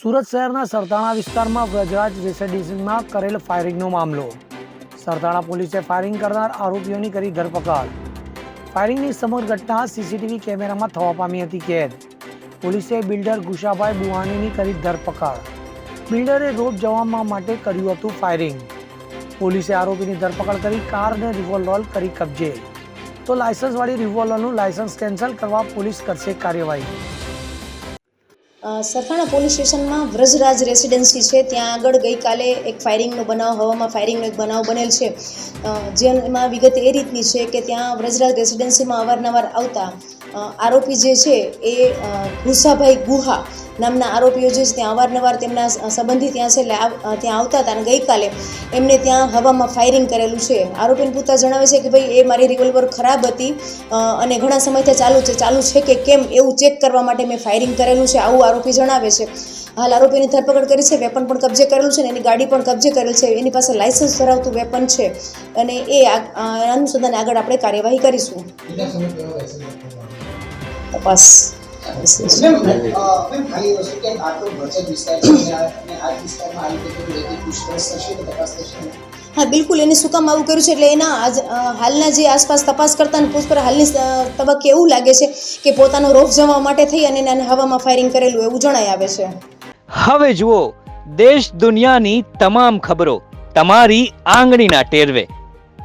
સુરત શહેરના સરતાણા વિસ્તારમાં વ્રજરાજ રેસિડેન્સીમાં કરેલ ફાયરિંગનો મામલો. સરતાણા પોલીસે ફાયરિંગ કરનાર આરોપીઓની કરી ધરપકડ. ફાયરિંગની સમગ્ર ઘટના સીસીટીવી કેમેરામાં થવા પામી હતી કેદ. પોલીસે બિલ્ડર ગુશાભાઈ બુહાનીની કરી ધરપકડ. બિલ્ડરે રોપ જવા માટે કર્યું હતું ફાયરિંગ. પોલીસે આરોપીની ધરપકડ કરી કારને રિવોલ્વર કરી કબજે. તો લાયસન્સવાળી રિવોલ્વરનું લાયસન્સ કેન્સલ કરવા પોલીસ કરશે કાર્યવાહી. સરથાણા પોલીસ સ્ટેશનમાં વ્રજરાજ રેસિડેન્સી છે. ત્યાં આગળ ગઈકાલે એક ફાયરિંગનો બનાવ, હવામાં ફાયરિંગનો એક બનાવ બનેલ છે. જેમાં વિગત એ રીતની છે કે ત્યાં વ્રજરાજ રેસિડેન્સીમાં અવારનવાર આવતા આરોપી જે છે એ ભૂસાભાઈ ગુહા નામના આરોપીઓ જે છે ત્યાં અવારનવાર તેમના સંબંધી ત્યાં છે ત્યાં આવતા હતા અને ગઈકાલે એમને ત્યાં હવામાં ફાયરિંગ કરેલું છે. આરોપીને પૂછતા જણાવે છે કે ભાઈ એ મારી રિવોલ્વર ખરાબ હતી અને ઘણા સમયથી ચાલુ છે ચાલુ છે કે કેમ એવું ચેક કરવા માટે મેં ફાયરિંગ કરેલું છે આવું આરોપી જણાવે છે. હાલ આરોપીની ધરપકડ કરી છે વેપન પણ કબજે કરેલું છે ને એની ગાડી પણ કબજે કરેલ છે. એની પાસે લાયસન્સ ધરાવતું વેપન છે અને એ અનુસંધાને આગળ આપણે કાર્યવાહી કરીશું. તપાસ. હા, બિલકુલ. એને શું કામ આવું કર્યું છે? એટલે એના આજ હાલના જે આસપાસ તપાસ કરતા પૂછપરછ, હાલની તબક્કે એવું લાગે છે કે પોતાનો રોફ જમવા માટે થઈ અને એને હવામાં ફાયરિંગ કરેલું એવું જણાય આવે છે. હવે જુઓ, દેશ દુનિયાની તમામ ખબરો તમારી આંગળીના ટેરવે.